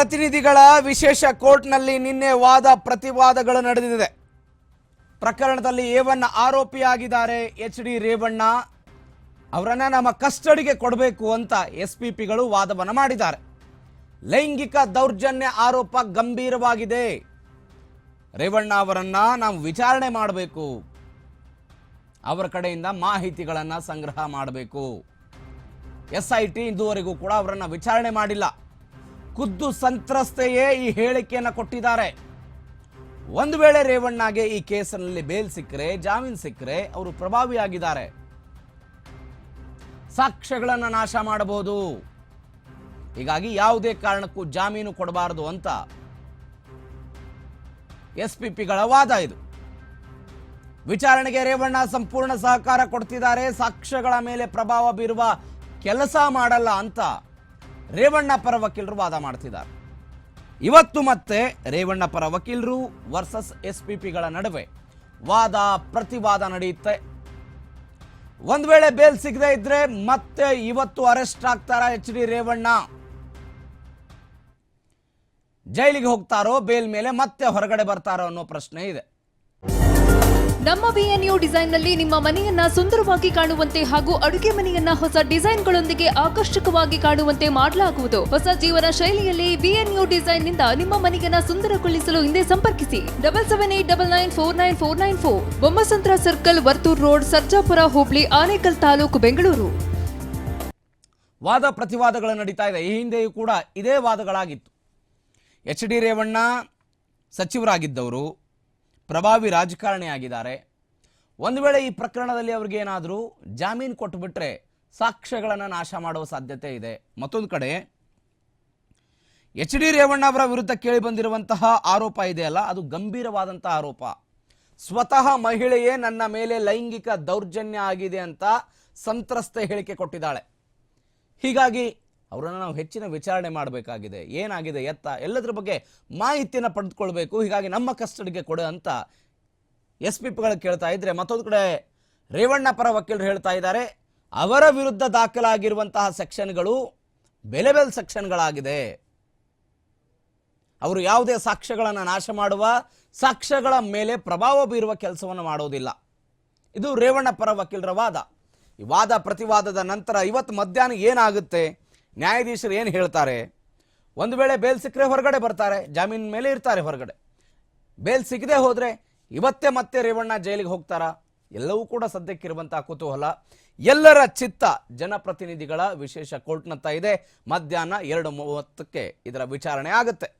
ಪ್ರತಿನಿಧಿಗಳ ವಿಶೇಷ ಕೋರ್ಟ್ನಲ್ಲಿ ನಿನ್ನೆ ವಾದ ಪ್ರತಿವಾದಗಳು ನಡೆದಿದೆ. ಪ್ರಕರಣದಲ್ಲಿ ಏವನ್ನ ಆರೋಪಿಯಾಗಿದ್ದಾರೆ. ಎಚ್ ಡಿ ರೇವಣ್ಣ ಅವರನ್ನು ನಮ್ಮ ಕಸ್ಟಡಿಗೆ ಕೊಡಬೇಕು ಅಂತ ಎಸ್ ಪಿ ಪಿಗಳು ವಾದವನ್ನು ಮಾಡಿದ್ದಾರೆ. ಲೈಂಗಿಕ ದೌರ್ಜನ್ಯ ಆರೋಪ ಗಂಭೀರವಾಗಿದೆ. ರೇವಣ್ಣ ಅವರನ್ನು ನಾವು ವಿಚಾರಣೆ ಮಾಡಬೇಕು. ಅವರ ಕಡೆಯಿಂದ ಮಾಹಿತಿಗಳನ್ನು ಸಂಗ್ರಹ ಮಾಡಬೇಕು. ಎಸ್ ಐ ಟಿ ಇದುವರೆಗೂ ಕೂಡ ಅವರನ್ನು ವಿಚಾರಣೆ ಮಾಡಿಲ್ಲ. ಖುದ್ದು ಸಂತ್ರಸ್ತೆಯೇ ಈ ಹೇಳಿಕೆಯನ್ನು ಕೊಟ್ಟಿದ್ದಾರೆ. ಒಂದು ವೇಳೆ ರೇವಣ್ಣಗೆ ಈ ಕೇಸಿನಲ್ಲಿ ಬೇಲ್ ಸಿಕ್ಕರೆ, ಜಾಮೀನು ಸಿಕ್ಕರೆ, ಅವರು ಪ್ರಭಾವಿಯಾಗಿದ್ದಾರೆ. ಸಾಕ್ಷ್ಯಗಳನ್ನು ನಾಶ ಮಾಡಬಹುದು. ಹೀಗಾಗಿ ಯಾವುದೇ ಕಾರಣಕ್ಕೂ ಜಾಮೀನು ಕೊಡಬಾರದು ಅಂತ ಎಸ್ ಪಿ ಪಿಗಳ ವಾದ ಇದು. ವಿಚಾರಣೆಗೆ ರೇವಣ್ಣ ಸಂಪೂರ್ಣ ಸಹಕಾರ ಕೊಡ್ತಿದ್ದಾರೆ, ಸಾಕ್ಷ್ಯಗಳ ಮೇಲೆ ಪ್ರಭಾವ ಬೀರುವ ಕೆಲಸ ಮಾಡಲ್ಲ ಅಂತ ರೇವಣ್ಣ ಪರ ವಕೀಲರು ವಾದ ಮಾಡ್ತಿದ್ದಾರೆ. ಇವತ್ತು ಮತ್ತೆ ರೇವಣ್ಣ ಪರ ವಕೀಲರು ವರ್ಸಸ್ ಎಸ್ ಪಿ ಪಿಗಳ ನಡುವೆ ವಾದ ಪ್ರತಿವಾದ ನಡೆಯುತ್ತೆ. ಒಂದು ವೇಳೆ ಬೇಲ್ ಸಿಗದೆ ಇದ್ರೆ ಮತ್ತೆ ಇವತ್ತು ಅರೆಸ್ಟ್ ಆಗ್ತಾರ ಎಚ್ ಡಿ ರೇವಣ್ಣ? ಜೈಲಿಗೆ ಹೋಗ್ತಾರೋ ಬೇಲ್ ಮೇಲೆ ಮತ್ತೆ ಹೊರಗಡೆ ಬರ್ತಾರೋ ಅನ್ನೋ ಪ್ರಶ್ನೆ ಇದೆ. ನಮ್ಮ ಬಿಎನ್ಯು ಡಿಸೈನ್ನಲ್ಲಿ ನಿಮ್ಮ ಮನೆಯನ್ನ ಸುಂದರವಾಗಿ ಕಾಣುವಂತೆ ಹಾಗೂ ಅಡುಗೆ ಮನೆಯನ್ನ ಹೊಸ ಡಿಸೈನ್ಗಳೊಂದಿಗೆ ಆಕರ್ಷಕವಾಗಿ ಕಾಣುವಂತೆ ಮಾಡಲಾಗುವುದು. ಹೊಸ ಜೀವನ ಶೈಲಿಯಲ್ಲಿ ಬಿಎನ್ಯು ಡಿಸೈನ್ನಿಂದ ನಿಮ್ಮ ಮನೆಯನ್ನ ಸುಂದರಗೊಳಿಸಲು ಹಿಂದೆ ಸಂಪರ್ಕಿಸಿ. Double seven eight double nine four nine four nine four. Bommasandra circle, Varthur road, Sarjapura, Hubli, Anekal taluk, Bengaluru. ವಾದ ಪ್ರತಿವಾದಗಳು ನಡೀತಾ ಇದೆ. ಈ ಹಿಂದೆಯೂ ಕೂಡ ಇದೇ ವಾದಗಳಾಗಿತ್ತು. ಎಚ್ ಡಿ ರೇವಣ್ಣ ಸಚಿವರಾಗಿದ್ದವರು ಪ್ರಭಾವಿ ರಾಜಕಾರಣಿಯಾಗಿದ್ದಾರೆ. ಒಂದು ವೇಳೆ ಈ ಪ್ರಕರಣದಲ್ಲಿ ಅವ್ರಿಗೆ ಏನಾದರೂ ಜಾಮೀನು ಕೊಟ್ಟುಬಿಟ್ರೆ ಸಾಕ್ಷ್ಯಗಳನ್ನು ನಾಶ ಮಾಡುವ ಸಾಧ್ಯತೆ ಇದೆ. ಮತ್ತೊಂದು ಕಡೆ, ಎಚ್ ಡಿ ರೇವಣ್ಣ ಅವರ ವಿರುದ್ಧ ಕೇಳಿ ಬಂದಿರುವಂತಹ ಆರೋಪ ಇದೆಯಲ್ಲ, ಅದು ಗಂಭೀರವಾದಂತಹ ಆರೋಪ. ಸ್ವತಃ ಮಹಿಳೆಯೇ ನನ್ನ ಮೇಲೆ ಲೈಂಗಿಕ ದೌರ್ಜನ್ಯ ಆಗಿದೆ ಅಂತ ಸಂತ್ರಸ್ತೆ ಹೇಳಿಕೆ ಕೊಟ್ಟಿದ್ದಾಳೆ. ಹೀಗಾಗಿ ಅವರನ್ನು ನಾವು ಹೆಚ್ಚಿನ ವಿಚಾರಣೆ ಮಾಡಬೇಕಾಗಿದೆ. ಏನಾಗಿದೆ ಎತ್ತ? ಎಲ್ಲದರ ಬಗ್ಗೆ ಮಾಹಿತಿಯನ್ನು ಪಡೆದುಕೊಳ್ಬೇಕು. ಹೀಗಾಗಿ ನಮ್ಮ ಕಸ್ಟಡಿಗೆ ಕೊಡು ಅಂತ ಎಸ್ ಪಿ ಪಿಗಳು ಕೇಳ್ತಾ ಇದ್ದರೆ ಮತ್ತೊಂದು ಕಡೆ ರೇವಣ್ಣ ಪರ ವಕೀಲರು ಹೇಳ್ತಾ ಇದ್ದಾರೆ. ಅವರ ವಿರುದ್ಧ ದಾಖಲಾಗಿರುವಂತಹ ಸೆಕ್ಷನ್ಗಳು ಬೆಲೆ ಬೆಲೆ ಸೆಕ್ಷನ್ಗಳಾಗಿದೆ. ಅವರು ಯಾವುದೇ ಸಾಕ್ಷ್ಯಗಳನ್ನು ನಾಶ ಮಾಡುವ, ಸಾಕ್ಷ್ಯಗಳ ಮೇಲೆ ಪ್ರಭಾವ ಬೀರುವ ಕೆಲಸವನ್ನು ಮಾಡೋದಿಲ್ಲ. ಇದು ರೇವಣ್ಣ ಪರ ವಕೀಲರ ವಾದ. ಈ ವಾದ ಪ್ರತಿವಾದದ ನಂತರ ಇವತ್ತು ಮಧ್ಯಾಹ್ನ ಏನಾಗುತ್ತೆ? ನ್ಯಾಯಾಧೀಶರು ಏನು ಹೇಳ್ತಾರೆ? ಒಂದು ವೇಳೆ ಬೇಲ್ ಸಿಕ್ಕರೆ ಹೊರಗಡೆ ಬರ್ತಾರೆ, ಜಾಮೀನು ಮೇಲೆ ಇರ್ತಾರೆ ಹೊರಗಡೆ. ಬೇಲ್ ಸಿಗದೆ ಹೋದರೆ ಇವತ್ತೇ ಮತ್ತೆ ರೇವಣ್ಣ ಜೈಲಿಗೆ ಹೋಗ್ತಾರಾ? ಎಲ್ಲವೂ ಕೂಡ ಸದ್ಯಕ್ಕಿರುವಂತಹ ಕುತೂಹಲ. ಎಲ್ಲರ ಚಿತ್ತ ಜನಪ್ರತಿನಿಧಿಗಳ ವಿಶೇಷ ಕೋರ್ಟ್ನತ್ತ ಇದೆ. ಮಧ್ಯಾಹ್ನ ಎರಡು ಮೂವತ್ತಕ್ಕೆ ಇದರ ವಿಚಾರಣೆ ಆಗುತ್ತೆ.